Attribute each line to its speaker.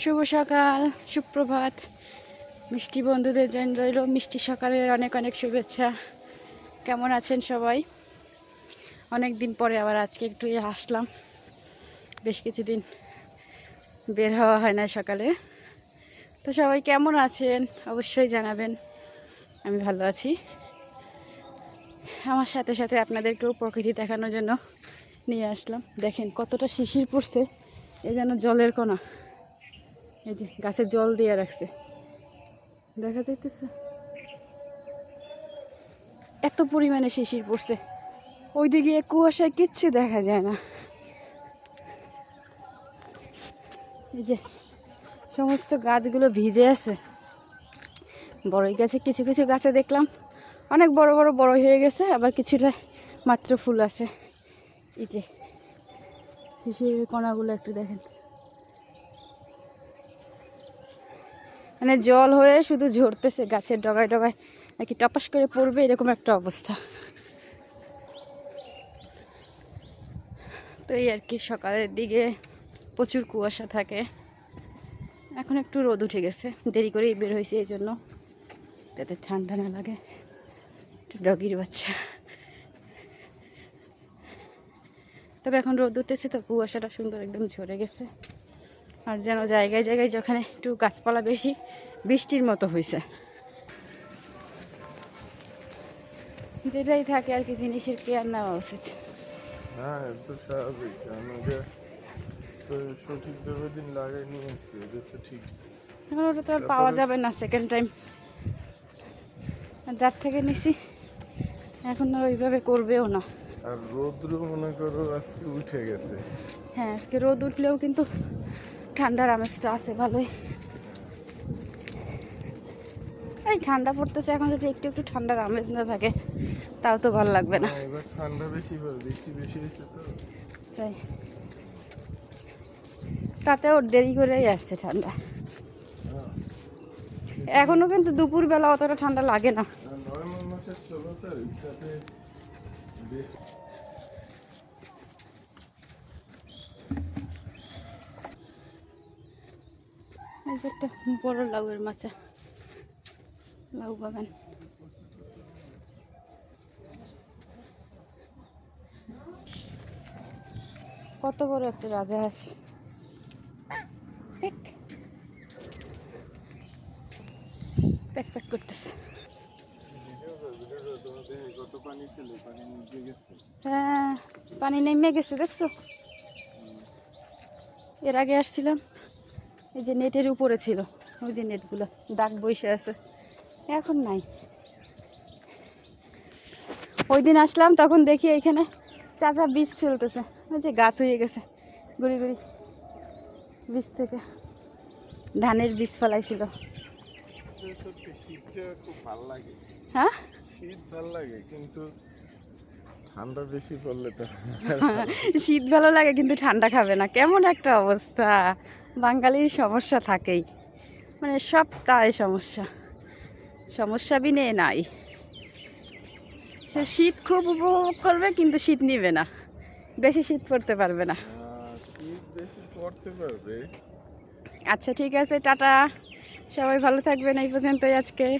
Speaker 1: শুভ সকাল, সুপ্রভাত। মিষ্টি বন্ধুদের জন্য রইল মিষ্টি সকালের অনেক অনেক শুভেচ্ছা। কেমন আছেন সবাই? অনেক দিন পরে আবার আজকে একটু আসলাম। বেশ কিছুদিন বের হওয়া হয় না সকালে। তো সবাই কেমন আছেন? অবশ্যই জানাবেন। আমি ভালো আছি। আমার সাথে সাথে আপনাদেরকেও প্রকৃতি দেখানোর জন্য নিয়ে আসলাম। দেখেন কতটা শিশির পড়ছে। এ যেন জলের কোনা। এই যে গাছে জল দিয়ে রাখছে। দেখা যাইতেছে। এত পরিমাণে শিশির পড়ছে। ওইদিকে কুয়াশায় কিচ্ছু দেখা যায় না। এই যে সমস্ত গাছগুলো ভিজে আছে। বড়ই গাছে কিছু কিছু গাছে দেখলাম। অনেক বড় বড় বড় হয়ে গেছে, আবার কিছুটা মাত্র ফুল আছে। এই যে শিশির কণাগুলো একটু দেখেন। মানে জল হয়ে শুধু ঝরতেছে, গাছের ডগায় ডগায় নাকি টপাস করে পড়বে, এরকম একটা অবস্থা। তো এই আর কি, সকালের দিকে প্রচুর কুয়াশা থাকে। এখন একটু রোদ উঠে গেছে, দেরি করেই বের হয়েছে এই জন্য। যাতে ঠান্ডা না লাগে ডগির বাচ্চা। তবে এখন রোদ উঠতেছে, তো কুয়াশাটা সুন্দর একদম ঝরে গেছে। আর যেন জায়গায় জায়গায় যেখানে একটু গাছপালা বেশি বৃষ্টির মতো হয়েছে যেটাই থাকে আর কি জিনিসের কেয়ার নেওয়া উচিত।
Speaker 2: হ্যাঁ তো স্বাভাবিক। আমাকে তো সঠিকভাবে দিন লাগাই নিয়ে এটা তো ঠিক।
Speaker 1: এখন ওটা তো আর পাওয়া যাবে না সেকেন্ড টাইম যার থেকে নিছি এখন আর ওইভাবে করবেও না।
Speaker 2: আর রৌদ্র মনে করো আজকে উঠে গেছে।
Speaker 1: হ্যাঁ আজকে রোদ উঠলেও কিন্তু ঠান্ডার আমেজটা আছে ভালোই। এই ঠান্ডা পড়তেছে এখন যদি একটু একটু ঠান্ডার আমেজ না থাকে তাও তো ভালো লাগবে না।
Speaker 2: হ্যাঁ, ঠান্ডা বেশি বেশি
Speaker 1: তাই। তাতেও দেরি করেই আসছে ঠান্ডা।
Speaker 2: হ্যাঁ।
Speaker 1: এখনও কিন্তু দুপুরবেলা অতটা ঠান্ডা লাগে না
Speaker 2: আর নভেম্বর মাসের ষোলো তারিখ তাতে বেশ-
Speaker 1: এই যে একটা বড় লাউয়ের মাচা। লাউ বাগান। কত বড় একটা রাজহাঁস। প্যাক প্যাক করতেছে। হ্যাঁ পানি নেমে গেছে, দেখছ? এর আগে আসছিলাম। এই যে নেটের উপরে ছিল ওই যে নেটগুলো ডাক বসে আছে এখন নাই। ওই দিন আসলাম তখন দেখি এখানে চাচা বীজ ফেলতেছে ওই যে গাছ হয়ে গেছে গুড়ি গুড়ি। বীজ থেকে ধানের বীজ ফেলাইছিল। হ্যাঁ?
Speaker 2: শীত ভালো লাগে কিন্তু ঠান্ডা বেশি পড়লে তো
Speaker 1: শীত ভালো লাগে কিন্তু ঠান্ডা খাবে না কেমন একটা অবস্থা। বাঙালির সমস্যা থাকেই। মানে সব তাই সমস্যা। সমস্যা বিনে নাই। সে শীত খুব উপভোগ করবে কিন্তু শীত নিবে না। বেশি শীত পড়তে পারবে না। আচ্ছা ঠিক আছে, টাটা। সবাই ভালো থাকবেন এই পর্যন্তই আজকে।